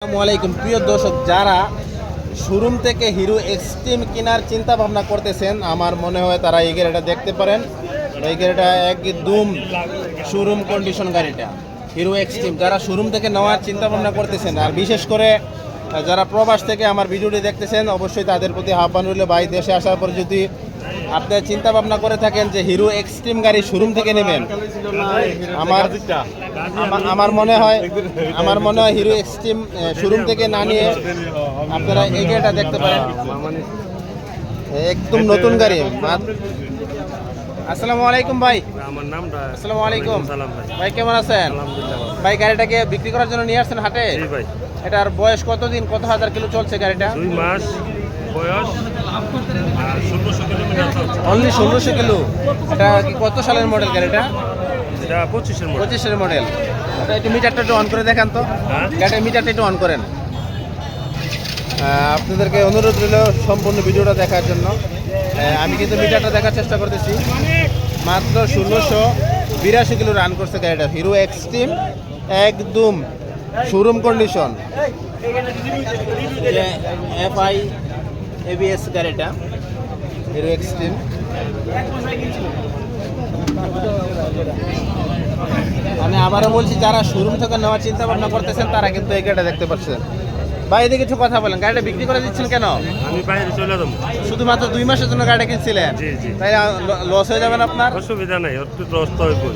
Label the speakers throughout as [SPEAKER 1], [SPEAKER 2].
[SPEAKER 1] আসসালামু আলাইকুম। প্রিয় দর্শক, যারা শোরুম থেকে হিরো এক্সট্রিম কেনার চিন্তা ভাবনা করতেছেন, আমার মনে হয় তারা এই গাড়িটা দেখতে পারেন। এই গাড়িটা একদম শোরুম কন্ডিশন গাড়িটা, হিরো এক্সট্রিম। যারা শোরুম থেকে নেওয়ার চিন্তা ভাবনা করতেছেন, আর বিশেষ করে, যারা প্রবাস থেকে আমার ভিডিওটি দেখতেছেন, অবশ্যই তাদের প্রতি আহ্বান রইল। ভাই, দেশে আসার পর যদি আপনি চিন্তা ভাবনা করে থাকেন যে হিরো এক্সট্রিম গাড়ি শোরুম থেকে নেবেন। আমার আমার- মনে হয় আমার মনে হয় হিরো এক্সট্রিম শোরুম থেকে না নিয়ে আপনারা এই গাড়িটা দেখতে পারেন। একদম নতুন গাড়ি। আসসালামু আলাইকুম ভাই।
[SPEAKER 2] আমার নামটা
[SPEAKER 1] আসসালামু আলাইকুম।
[SPEAKER 2] সালাম ভাই।
[SPEAKER 1] ভাই কেমন আছেন?
[SPEAKER 2] আলহামদুলিল্লাহ। ভাই।
[SPEAKER 1] গাড়িটাকে বিক্রি করার জন্য নিয়ে আসছেন হাটে?
[SPEAKER 2] জি ভাই।
[SPEAKER 1] এটার বয়স কতদিন? কত হাজার কিলো চলছে গাড়িটা?
[SPEAKER 2] দুই মাস বয়স।
[SPEAKER 1] অনলি ষোলোশো কিলো? এটা কি কত সালের মডেল গাড়িটা?
[SPEAKER 2] এটা পঁচিশের
[SPEAKER 1] মডেল এটা একটু মিটারটা একটু অন করে দেখান তো।
[SPEAKER 2] হ্যাঁ।
[SPEAKER 1] গাড়ির মিটারটা একটু অন করেন। আপনাদেরকে অনুরোধ রইল সম্পূর্ণ ভিডিওটা দেখার জন্য। আমি কিন্তু মিটারটা দেখার চেষ্টা করতেছি। মাত্র ষোলোশো বিরাশি কিলো রান করছে গাড়িটা হিরো এক্সট্রিম একদম showroom condition F I ABS গাড়িটা হিরো এক্সট্রিম আমি আবারও বলছি যারা শোরুম থেকে নেওয়ার চিন্তা ভাবনা করতেছেন তারা কিন্তু এই গাড়িটা দেখতে পাচ্ছেন ভাই এদিকে কিছু কথা বলেন গাড়িটা বিক্রি করে দিচ্ছেন কেন?
[SPEAKER 2] আমি বাইরে চলে যাব।
[SPEAKER 1] শুধুমাত্র দুই মাসের জন্য গাড়িটা কিনছিলেন। তাই লস হয়ে যাবেন আপনার?
[SPEAKER 2] অসুবিধা নাই একটু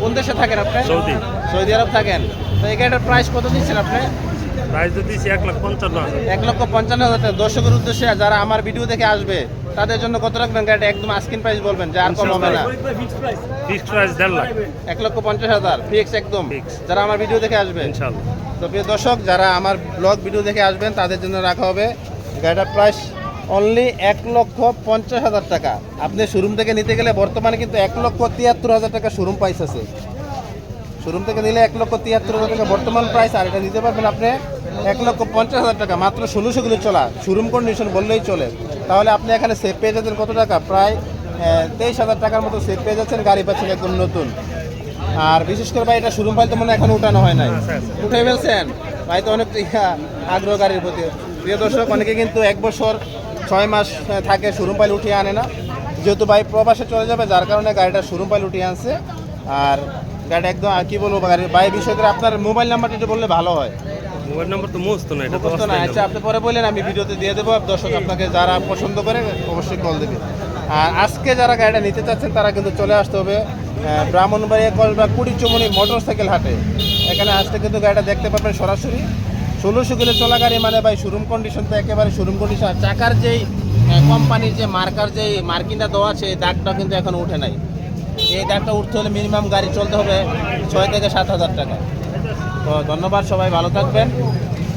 [SPEAKER 1] কোন দেশে থাকেন আপনি?
[SPEAKER 2] সৌদি।
[SPEAKER 1] সৌদি আরব থাকেন। তো এই গাড়িটার প্রাইস কত দিচ্ছেন আপনি?
[SPEAKER 2] প্রাইস এক পঞ্চান্ন
[SPEAKER 1] লক্ষ পঞ্চান্ন হাজার। দর্শকের উদ্দেশ্যে যারা আমার ভিডিও দেখে আসবে তাদের জন্য কত রাখবেন? গাড়িটা একদম আস্কিন প্রাইস বলবেন যে আর কম হবে না।
[SPEAKER 2] Fixed price. দেড় লাখ।
[SPEAKER 1] এক লক্ষ পঞ্চাশ হাজার ফিক্স একদম। যারা আমার ভিডিও দেখে আসবে।
[SPEAKER 2] ইনশাল্লাহ
[SPEAKER 1] তো প্রিয় দর্শক যারা আমার ব্লগ ভিডিও দেখে আসবেন তাদের জন্য রাখা হবে গাড়িটার প্রাইস অনলি এক লক্ষ পঞ্চাশ হাজার টাকা। আপনি শোরুম থেকে নিতে গেলে বর্তমানে কিন্তু এক লক্ষ তিয়াত্তর হাজার টাকা শোরুম প্রাইস আছে। শোরুম থেকে নিলে এক লক্ষ তিয়াত্তর হাজার টাকা বর্তমান প্রাইস আর এটা দিতে পারবেন আপনি এক লক্ষ পঞ্চাশ হাজার টাকা মাত্র ষোলোশো কিলো চলা শোরুম কন্ডিশন বললেই চলে। তাহলে আপনি এখানে সেভ পেয়ে যাচ্ছেন কত টাকা? প্রায় তেইশ হাজার টাকার মতো সেভ পেয়ে যাচ্ছেন গাড়ি পাচ্ছেন একদম নতুন। আর বিশেষ করে ভাই এটা শোরুম ফাইল তো মনে হয় এখনও উঠানো হয় নাই।
[SPEAKER 2] আচ্ছা।
[SPEAKER 1] উঠে ফেলছেন? ভাই তো অনেক আগ্রহ গাড়ির প্রতি। প্রিয় দর্শক অনেকে কিন্তু এক বছর ছয় মাস থাকে শোরুম পাইল উঠিয়ে আনে না। যেহেতু ভাই প্রবাসে চলে যাবে যার কারণে গাড়িটা শোরুম পাইল উঠিয়ে আনছে। আর গাড়িটা একদম আর কি বলব গাড়ির ভাই বিষয় করে আপনার মোবাইল নাম্বারটা একটু বললে ভালো হয়।
[SPEAKER 2] মোবাইল নাম্বার তো মুস্ত না এটা তো
[SPEAKER 1] না। আচ্ছা আপনি পরে বললেন আমি ভিডিওতে দিয়ে দেবো। দর্শক আপনাকে যারা পছন্দ করে অবশ্যই কল দেবে। আর আজকে যারা গাড়িটা নিতে চাচ্ছেন তারা কিন্তু চলে আসতে হবে ব্রাহ্মণবাড়িয়া কলবা কুড়ি চমনি মোটর সাইকেল হাটে। এখানে আসতে কিন্তু গাড়িটা দেখতে পাবেন সরাসরি। ষোলোশো কিলো চলা গাড়ি মানে ভাই শোরুম কন্ডিশন তো একেবারে শোরুম কন্ডিশন চাকার যেই কোম্পানির যে মার্কার যেই মার্কিনটা দেওয়া আছে দাগটা কিন্তু এখন উঠে নাই। এই দাগটা উঠতে হলে মিনিমাম গাড়ি চলতে হবে ছয় থেকে সাত হাজার টাকা। তো ধন্যবাদ, সবাই ভালো থাকবেন,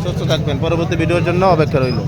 [SPEAKER 1] সুস্থ থাকবেন। পরবর্তী ভিডিওর জন্য অপেক্ষা রইল।